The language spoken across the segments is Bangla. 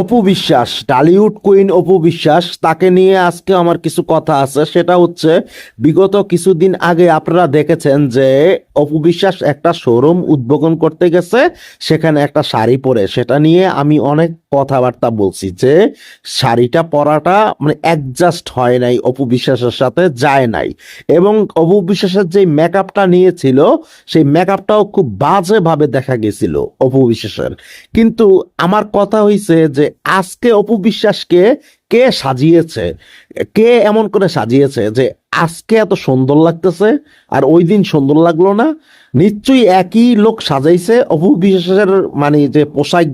অপু বিশ্বাস টালিউড কুইন অপু বিশ্বাস, তাকে নিয়ে আজকে আমার কিছু কথা আছে। সেটা হচ্ছে, বিগত কিছুদিন আগে আপনারা দেখেছেন যে, অপু বিশ্বাস একটা শোরুম উদ্বোধন করতে গেছে, সেখানে একটা শাড়ি পরে। সেটা নিয়ে আমি অনেক কথাবার্তা বলছি যে, শাড়িটা পরাটা মানে অ্যাডজাস্ট হয় নাই অপু বিশ্বাসের সাথে, যায় নাই। এবং অপু বিশ্বাসের যে মেকআপটা নিয়েছিল, সেই মেকআপটাও খুব বাজেভাবে দেখা গেছিল অপু বিশ্বাসের। কিন্তু আমার কথা হইছে যে আজকে অপু বিশ্বাসকে কে সাজিয়েছে? কে এমন করে সাজিয়েছে যে আজকে এত সুন্দর লাগতেছে আর ওই দিন সুন্দর লাগল না? নিশ্চয়ই একই লোক সাজাইছে। অপু বিশ্বাসের মানে যে পোশাক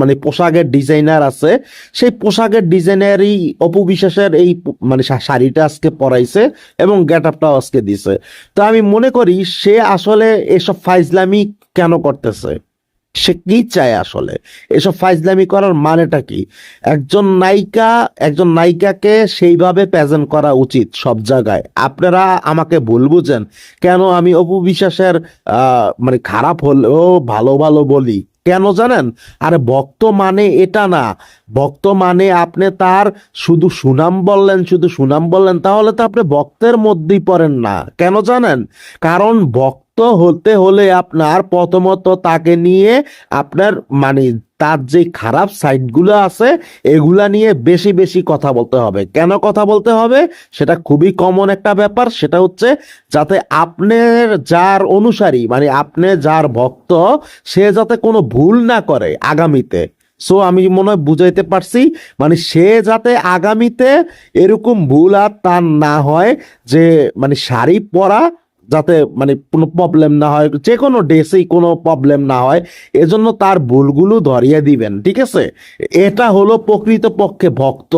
মানে পোশাকের ডিজাইনার আছে, সেই পোশাকের ডিজাইনারই অপু বিশ্বাসের এই মানে শাড়িটা আজকে পরাইছে এবং গেট আপটাও আজকে দিছে। তো আমি মনে করি সে আসলে এসব ফাইজলামি কেন করতেছে? সে কি চায় আসলে? এসব ফাইজলামি করার মানেটা কি? একজন নায়িকা, একজন নায়িকাকে সেইভাবে প্রেজেন্ট করা উচিত সব জায়গায়। আপনারা আমাকে ভুল বুঝেন। কেন আমি অপু বিশ্বাসের মানে খারাপ হলেও ভালো ভালো বলি? কেন জানেন? আরে ভক্ত মানে এটা না। ভক্ত মানে আপনি তার শুধু সুনাম বললেন, শুধু সুনাম বললেন, তাহলে তো আপনি ভক্তের মধ্যেই পড়েন না। কেন জানেন? কারণ ভক্ত হতে হলে আপনার প্রথমত তাকে নিয়ে আপনার মানে তার যে খারাপ সাইডগুলো আছে, এগুলা নিয়ে বেশি বেশি কথা বলতে হবে। কেন কথা বলতে হবে? সেটা খুবই কমন একটা ব্যাপার। সেটা হচ্ছে যাতে আপনার যার অনুসারী মানে আপনি যার ভক্ত, সে যাতে কোনো ভুল না করে আগামীতে। সো আমি মনে হয় বুঝাইতে পারছি মানে সে যাতে আগামীতে এরকম ভুল আর তার না হয়, যে মানে শাড়ি পরা যাতে মানে কোনো প্রবলেম না হয় যে কোনো ড্রেসেই কোনো প্রবলেম না হয়, এজন্য তার ভুলগুলো ধরিয়ে দিবেন, ঠিক আছে? এটা হলো প্রকৃতপক্ষে ভক্ত।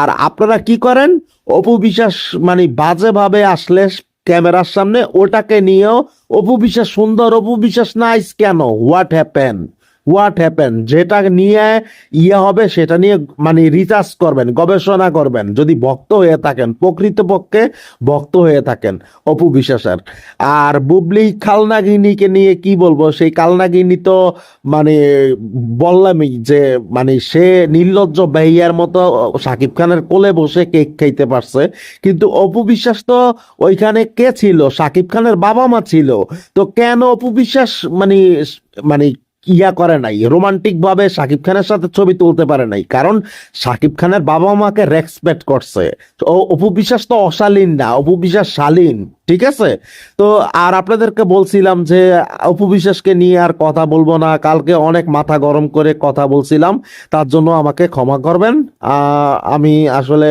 আর আপনারা কি করেন? অপু বিশ্বাস মানে বাজেভাবে আসলে ক্যামেরার সামনে ওটাকে নিয়েও, অপু বিশ্বাস সুন্দর, অপু বিশ্বাস নাইস কেন? হোয়াট হ্যাপেন হোয়াট হ্যাপেন যেটা নিয়ে ইয়ে হবে, সেটা নিয়ে মানে রিসার্চ করবেন, গবেষণা করবেন। যদি ভক্ত হয়ে থাকেন, প্রকৃতপক্ষে ভক্ত হয়ে থাকেন, অপু বিশ্বাসের। আর বুবলি খালনাগিনীকে নিয়ে কি বলব? সেই কালনাগিনী তো মানে বললামই যে মানে সে নির্লজ্জ বেহিয়ার মতো, সাকিব খানের কোলে বসে কেক খাইতে পারছে। কিন্তু অপু বিশ্বাস তো ওইখানে কে ছিল? সাকিব খানের বাবা মা ছিল। তো কেন অপু বিশ্বাস মানে মানে ইয়া করে নাই। রোমান্টিক ভাবে সাকিব খানের সাথে ছবি তুলতে পারে নাই। কারণ সাকিব খানের বাবা মাকে রেসপেক্ট করছে। ও অপু বিশ্বাস তো অশালীন না, অপু বিশ্বাস শালীন, ঠিক আছে? তো আর আপনাদেরকে বলছিলাম যে, অপু বিশ্বাসকে নিয়ে আর কথা বলব না। কালকে অনেক মাথা গরম করে কথা বলছিলাম। তার জন্য আমাকে ক্ষমা করবেন। আমি আসলে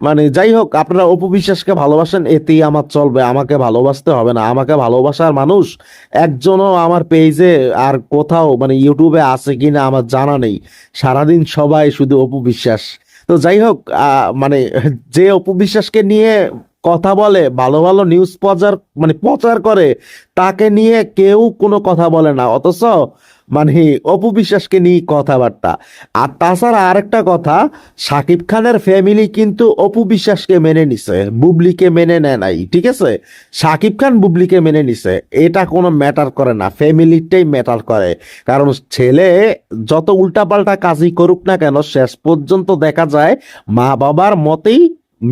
মানে যাই হোক, আপনারা অপবিশ্বাসকে ভালোবাসেন, এতেই আমার চলবে। আমাকে ভালোবাসতে হবে না। আমাকে ভালোবাসার মানুষ একজনও আমার পেজে আর কোথাও মানে ইউটিউবে আছে কি না আমার জানা নেই। সারাদিন সবাই শুধু অপু বিশ্বাস তো যাই হোক মানে যে অপবিশ্বাসকে নিয়ে কথা বলে, ভালো ভালো নিউজ প্রচার মানে প্রচার করে, তাকে নিয়ে কেউ কোনো কথা বলে না। অথচ মানে অপু বিশ্বাসকে নিয়ে কথাবার্তা। আর তাছাড়া আরেকটা কথা, সাকিব খানের ফ্যামিলি কিন্তু অপু বিশ্বাসকে মেনে নিছে, বুবলিকে মেনে নেয় নাই, ঠিক আছে? সাকিব খান বুবলিকে মেনে নিছে, এটা কোনো ম্যাটার করে না ফ্যামিলিটাই ম্যাটার করে। কারণ ছেলে যত উল্টাপাল্টা কাজই করুক না কেন, শেষ পর্যন্ত দেখা যায় মা বাবার মতেই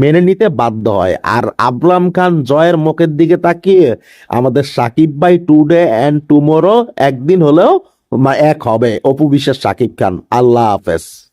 মেনে নিতে বাধ্য হয়। আর আবরাম খান জয়ের মুখের দিকে তাকিয়ে, আমাদের সাকিব ভাই টুডে অ্যান্ড টুমোরো একদিন হলেও এক হবে অপু বিশ্বাস সাকিব খান। আল্লাহ হাফেজ।